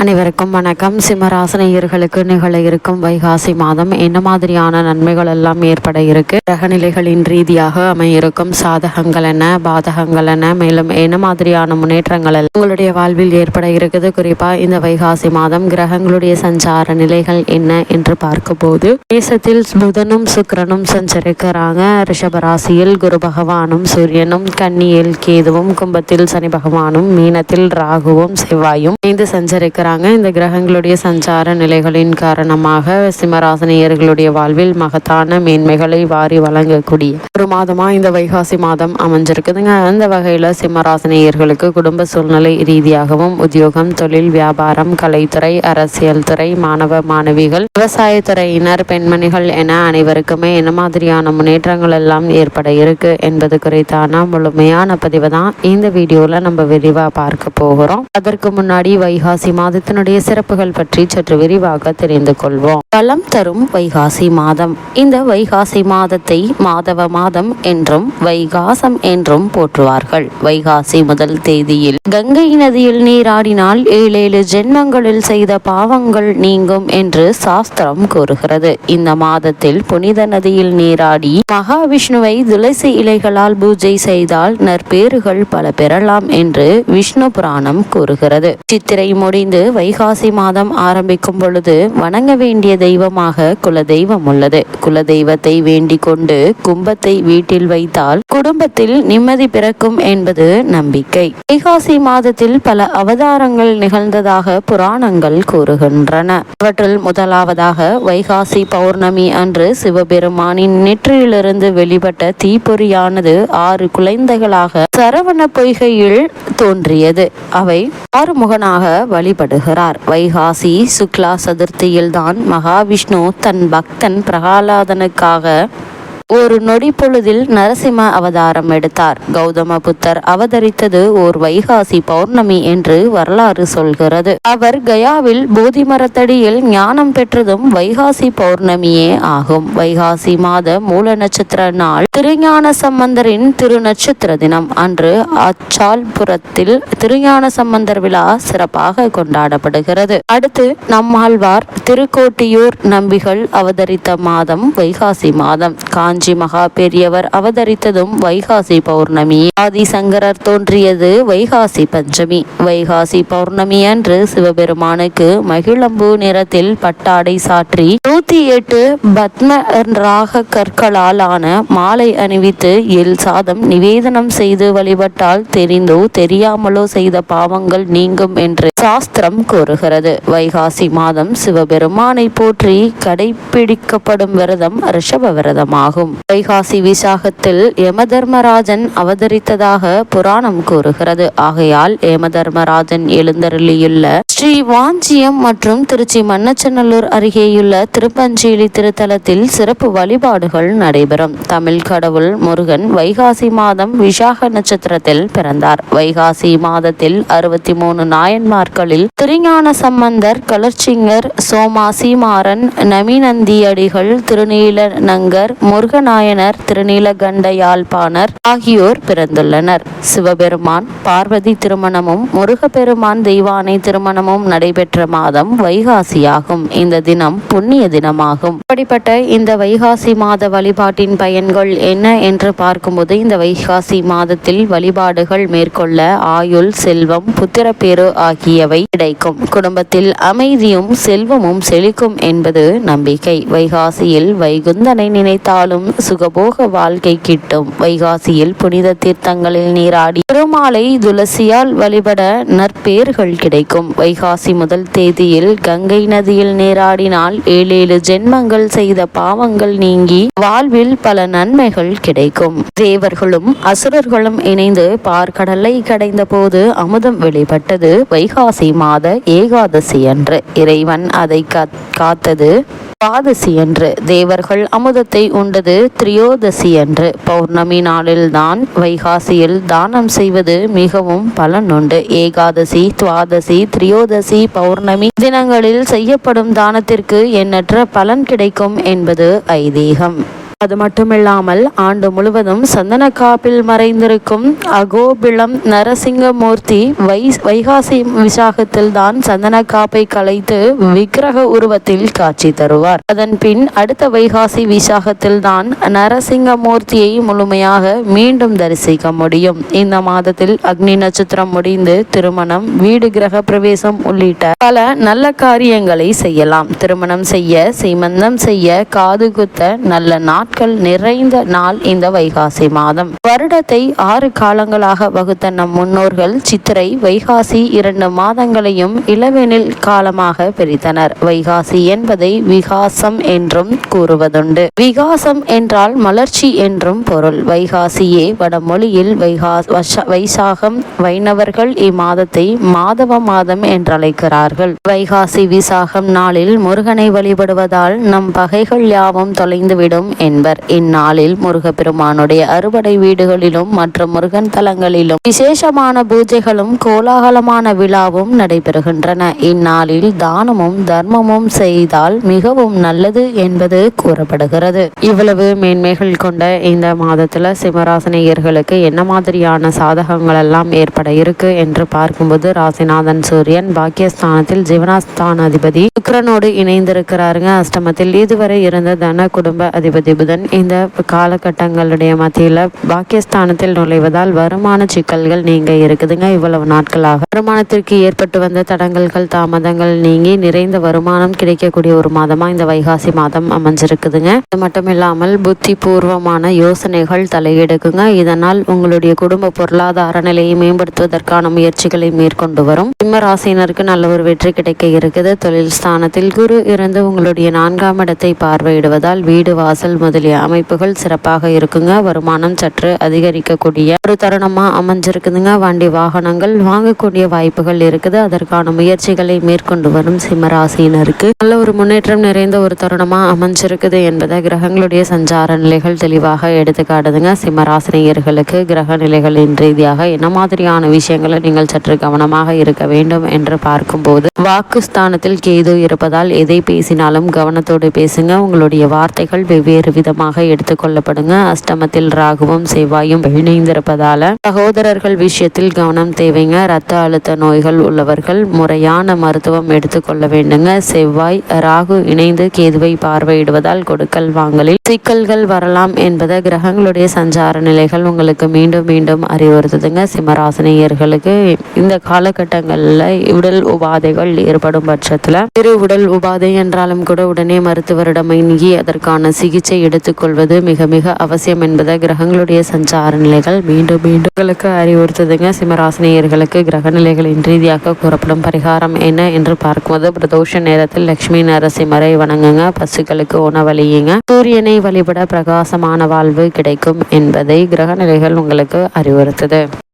அனைவருக்கும் வணக்கம். சிம்மராசனையர்களுக்கு நிகழ இருக்கும் வைகாசி மாதம் என்ன மாதிரியான நன்மைகள் எல்லாம் ஏற்பட இருக்கு? கிரகநிலைகளின் ரீதியாக அமையிருக்கும் சாதகங்கள் என்ன? பாதகங்கள் என்ன? மேலும் என்ன மாதிரியான முன்னேற்றங்கள் எல்லாம் உங்களுடைய வாழ்வில் ஏற்பட இருக்குது. குறிப்பா இந்த வைகாசி மாதம் கிரகங்களுடைய சஞ்சார நிலைகள் என்ன என்று பார்க்கும்போது தேசத்தில் புதனும் சுக்கிரனும் சஞ்சரிக்கிறாங்க. ரிஷபராசியில் குரு பகவானும் சூரியனும் கன்னியில் கேதுவும் கும்பத்தில் சனி பகவானும் மீனத்தில் ராகுவும் செவ்வாயும் இணைந்து சஞ்சரிக்கிறாங்க இந்த கிரகங்களுடைய சஞ்சார நிலைகளின் காரணமாக சிம்மராசனியர்களுடைய வாழ்வில் மகத்தான மேன்மைகளை வாரி வழங்கக்கூடிய ஒரு மாதமா இந்த வைகாசி மாதம் அமைஞ்சிருக்குதுங்க. அந்த வகையில சிம்மராசனியர்களுக்கு குடும்ப சூழ்நிலை ரீதியாகவும் உத்தியோகம் தொழில் வியாபாரம் கலைத்துறை அரசியல் துறை மாணவ மாணவிகள் விவசாயத்துறையினர் பெண்மணிகள் என அனைவருக்குமே என்ன மாதிரியான முன்னேற்றங்கள் எல்லாம் ஏற்பட இருக்கு என்பது குறித்தான முழுமையான பதிவு தான் இந்த வீடியோல நம்ம விரிவா பார்க்க போகிறோம். அதற்கு முன்னாடி வைகாசி மாதத்தினுடைய சிறப்புகள் பற்றி சற்று விரிவாக தெரிந்து கொள்வோம். பலம் தரும் வைகாசி மாதம். இந்த வைகாசி மாதத்தை மாதவ மாதம் என்றும் வைகாசம் என்றும் போற்றுவார்கள். வைகாசி முதல் தேதியில் கங்கை நதியில் நீராடினால் ஏழேழு ஜென்மங்களில் செய்த பாவங்கள் நீங்கும் என்று சாஸ்திரம் கூறுகிறது. இந்த மாதத்தில் புனித நதியில் நீராடி மகாவிஷ்ணுவை துளசி இலைகளால் பூஜை செய்தால் நற்பேறுகள் பல பெறலாம் என்று விஷ்ணு புராணம் கூறுகிறது. சித்திரை முடிந்து வைகாசி மாதம் ஆரம்பிக்கும் பொழுது வணங்க வேண்டிய தெய்வமாக குலதெய்வம் உள்ளது. குலதெய்வத்தை வேண்டிக் கொண்டு கும்பத்தை வீட்டில் வைத்தால் குடும்பத்தில் நிம்மதி பிறக்கும் என்பது நம்பிக்கை. வைகாசி மாதத்தில் பல அவதாரங்கள் நிகழ்ந்ததாக புராணங்கள் கூறுகின்றன. அவற்றில் முதலாவதாக வைகாசி பௌர்ணமி அன்று சிவபெருமானின் நெற்றியிலிருந்து வெளிப்பட்ட தீப்பொறியானது ஆறு குழந்தைகளாக சரவண பொய்கையில் தோன்றியது. அவை ஆறுமுகனாக வழிபடுகிறார். வைகாசி சுக்லா சதுர்த்தியில்தான் மகாவிஷ்ணு தன் பக்தன் பிரகலாதனுக்காக ஒரு நொடி பொழுதில் நரசிம்ம அவதாரம் எடுத்தார். கௌதம புத்தர் அவதரித்தது ஓர் வைகாசி பௌர்ணமி என்று வரலாறு சொல்கிறது. அவர் கயாவில் போதி மரத்தடியில் ஞானம் பெற்றதும் வைகாசி பௌர்ணமியே ஆகும். வைகாசி மாத மூல நட்சத்திர நாள் திருஞான சம்பந்தரின் திரு நட்சத்திர தினம். அன்று அச்சால்புரத்தில் திருஞான சம்பந்தர் விழா சிறப்பாக கொண்டாடப்படுகிறது. அடுத்து நம்மாழ்வார் திருக்கோட்டியூர் நம்பிகள் அவதரித்த மாதம் வைகாசி மாதம். காஞ்சி காஞ்சி மகா பெரியவர் அவதரித்ததும் வைகாசி பௌர்ணமி. ஆதிசங்கரர் தோன்றியது வைகாசி பஞ்சமி. வைகாசி பௌர்ணமி அன்று சிவபெருமானுக்கு மகிழம்பு நிறத்தில் பட்டாடை சாற்றி நூத்தி எட்டு பத்ம ராக கற்களால் ஆன மாலை அணிவித்து எல் சாதம் நிவேதனம் செய்து வழிபட்டால் தெரிந்தோ தெரியாமலோ செய்த பாவங்கள் நீங்கும் என்று சாஸ்திரம் கூறுகிறது. வைகாசி மாதம் சிவபெருமானை போற்றி கடைபிடிக்கப்படும் விரதம் ரிஷப விரதமாகும். வைகாசி விசாகத்தில் யமதர்மராஜன் அவதரித்ததாக புராணம் கூறுகிறது. ஆகையால் யமதர்மராஜன் எழுந்தருளியுள்ள ஸ்ரீ வாஞ்சியம் மற்றும் திருச்சி மன்னச்சநல்லூர் அருகேயுள்ள திருப்பஞ்சேலி திருத்தலத்தில் சிறப்பு வழிபாடுகள் நடைபெறும். தமிழ் கடவுள் முருகன் வைகாசி மாதம் விசாக நட்சத்திரத்தில் பிறந்தார். வைகாசி மாதத்தில் அறுபத்தி மூணு நாட்களில் திருஞான சம்பந்தர் கலர்ச்சிங்கர் சோமாசி மாறன் நமிநந்தியடிகள் திருநீலநங்கர் முருகநாயனர் திருநீலகண்ட யாழ்ப்பாணர் ஆகியோர் பிறந்துள்ளனர். சிவபெருமான் பார்வதி திருமணமும் முருகப்பெருமான் தெய்வானை திருமணமும் நடைபெற்ற மாதம் வைகாசியாகும். இந்த தினம் புண்ணிய தினமாகும். அப்படிப்பட்ட இந்த வைகாசி மாத வழிபாட்டின் பயன்கள் என்ன என்று பார்க்கும்போது இந்த வைகாசி மாதத்தில் வழிபாடுகள் மேற்கொள்ள ஆயுள் செல்வம் புத்திரப்பேறு ஆகியவை கிடைக்கும். குடும்பத்தில் அமைதியும் செல்வமும் செழிக்கும் என்பது நம்பிக்கை. வைகாசியில் வைகுந்தனை நினைத்தாலும் சுகபோக வாழ்க்கை கிட்டும். வைகாசியில் புனித தீர்த்தங்களில் நீராடி பெருமாளை துளசியால் வழிபட நற்பேர்கள் கிடைக்கும். வைகாசி முதல் தேதியில் கங்கை நதியில் நீராடினால் ஏழேழு ஜென்மங்கள் செய்த பாவங்கள் நீங்கி வாழ்வில் பல நன்மைகள் கிடைக்கும். தேவர்களும் அசுரர்களும் இணைந்து பார்க்கடலை கடைந்த போது அமுதம் வெளிப்பட்டது. வைகாசி மாத ஏகாதசி அன்று இறைவன் அதை காத்தது. துவாதசி அன்று தேவர்கள் அமுதத்தை உண்டது. திரியோதசி அன்று பௌர்ணமி நாளில்தான் வைகாசியில் தானம் செய்வது மிகவும் பலனுண்டு. ஏகாதசி துவாதசி திரியோதசி பௌர்ணமி தினங்களில் செய்யப்படும் தானத்திற்கு எண்ணற்ற பலன் கிடைக்கும் என்பது ஐதீகம். அது மட்டுமில்லாமல் ஆண்டு முழுவதும் சந்தன காப்பில் மறைந்திருக்கும் அகோபிளம் நரசிங்கமூர்த்தி வை வைகாசி விசாகத்தில் தான் சந்தன காப்பை கலைத்து விக்கிரக உருவத்தில் காட்சி தருவார். அதன் பின் அடுத்த வைகாசி விசாகத்தில் தான் நரசிங்கமூர்த்தியை முழுமையாக மீண்டும் தரிசிக்க முடியும். இந்த மாதத்தில் அக்னி நட்சத்திரம் முடிந்து திருமணம் வீடு கிரக பிரவேசம் உள்ளிட்ட பல நல்ல காரியங்களை செய்யலாம். திருமணம் செய்ய சீமந்தம் செய்ய காது குத்த நல்ல நாட்கள் நிறைந்த நாள் இந்த வைகாசி மாதம். வருடத்தை ஆறு காலங்களாக வகுத்த நம் முன்னோர்கள் சித்திரை வைகாசி இரண்டு மாதங்களையும் இளவெனில் காலமாக பிரித்தனர். வைகாசி என்பதை விகாசம் என்றும் கூறுவதுண்டு. விகாசம் என்றால் மலர்ச்சி என்றும் பொருள். வைகாசியே வடமொழியில் வைகா வைசாகம் வைணவர்கள் இம்மாதத்தை மாதவ மாதம் என்றழைக்கிறார்கள். வைகாசி விசாகம் நாளில் முருகனை வழிபடுவதால் நம் பகைகள் யாவும் தொலைந்துவிடும் என்பர். இந்நாளில் முருகப்பெருமானுடைய அறுபடை வீடுகளிலும் மற்ற முருகன் தலங்களிலும் விசேஷமான பூஜைகளும் கோலாகலமான விழாவும் நடைபெறுகின்றன. இந்நாளில் தானமும் தர்மமும் செய்தால் மிகவும் நல்லது என்பது கூறப்படுகிறது. இவ்வளவு மேன்மைகள் கொண்ட இந்த மாதத்துல சிம்மராசினியர்களுக்கு என்ன மாதிரியான சாதகங்கள் எல்லாம் ஏற்பட இருக்கு என்று பார்க்கும்போது ராசிநாதன் சூரியன் பாக்கியஸ்தானத்தில் ஜீவனாஸ்தான அதிபதி சுக்கிரனோடு இணைந்திருக்கிறாருங்க. அஷ்டமத்தில் இதுவரை இருந்த தன குடும்ப அதிபதி புதன் இந்த காலகட்டங்களுடைய மத்தியில் பாக்கியஸ்தானத்தில் நுழைவதால் வருமான சிக்கல்கள் நீங்க இருக்குதுங்க இவ்வளவு நாட்களாக. வருமானத்திற்கு ஏற்பட்டு வந்த தடங்கல்கள் தாமதங்கள் நீங்கி நிறைந்த வருமானம் கிடைக்கக்கூடிய ஒரு மாதமா இந்த வைகாசி மாதம் அமைஞ்சிருக்குதுங்க. அது மட்டும் இல்லாமல் புத்தி பூர்வமான யோசனைகள் தலையெடுக்குங்க. இதனால் உங்களுடைய குடும்ப பொருளாதார நிலையை மேம்படுத்துவதற்கான முயற்சிகளை மேற்கொண்டு வரும். சிம்ம ராசினருக்கு நல்ல ஒரு வெற்றி கிடைக்க இருக்குது. தொழில் ஸ்தானத்தில் குரு இருந்து உங்களுடைய நான்காம் இடத்தை பார்வையிடுவதால் வீடு வாசல் முதல் முதலிய அமைப்புகள் சிறப்பாக இருக்குங்க. வருமானம் சற்று அதிகரிக்கக்கூடிய ஒரு தருணமாக அமைஞ்சிருக்குதுங்க. வண்டி வாகனங்கள் வாங்கக்கூடிய வாய்ப்புகள் இருக்குது. அதற்கான முயற்சிகளை மேற்கொண்டு வரும் சிம்மராசினருக்கு நல்ல ஒரு முன்னேற்றம் நிறைந்த ஒரு தருணமாக அமைஞ்சிருக்குது என்பதை கிரகங்களுடைய சஞ்சார நிலைகள் தெளிவாக எடுத்து காட்டுதுங்க. சிம்ம கிரக நிலைகளின் ரீதியாக என்ன மாதிரியான விஷயங்களை நீங்கள் சற்று கவனமாக இருக்க வேண்டும் என்று பார்க்கும்போது வாக்குஸ்தானத்தில் கேது இருப்பதால் எதை பேசினாலும் கவனத்தோடு பேசுங்க. உங்களுடைய வார்த்தைகள் வெவ்வேறு விதமாக எடுத்துக்கொள்ளப்படுங்க அஷ்டமத்தில் ராகுவும் செவ்வாயும் இணைந்திருப்பது சகோதரர்கள் விஷயத்தில் கவனம் தேவைங்க. ரத்த அழுத்த நோய்கள் உள்ளவர்கள் முறையான மருத்துவம் எடுத்துக்கொள்ள வேண்டுங்க. செவ்வாய் ராகு இணைந்து கேதுவை பார்வையிடுவதால் கொடுக்கல் வாங்கலில். சிக்கல்கள் வரலாம் என்பதை கிரகங்களுடைய சஞ்சார நிலைகள் உங்களுக்கு மீண்டும் மீண்டும் அறிவுறுத்துதுங்க. சிம்மராசினியர்களுக்கு இந்த காலகட்டங்களில் உடல் உபாதைகள் ஏற்படும் பட்சத்தில். சிறு உடல் உபாதை என்றாலும் கூட உடனே மருத்துவரிடம் இணங்கி அதற்கான சிகிச்சை எடுத்துக்கொள்வது மிக மிக அவசியம் என்பதை கிரகங்களுடைய சஞ்சார நிலைகள் மீண்டும் மீண்டும் உங்களுக்கு அறிவுறுத்துதுங்க. சிம்மராசினியர்களுக்கு கிரக நிலைகளின் ரீதியாக கூறப்படும் பரிகாரம் என்ன என்று பார்க்கும்போது பிரதோஷ நேரத்தில் லட்சுமி நரசிம்மரை வணங்குங்க. பசுக்களுக்கு உணவளியுங்க சூரியனை வழிபட பிரகாசமான வாழ்வு கிடைக்கும் என்பதை கிரக நிலைகள் உங்களுக்கு அறிவுறுத்துது.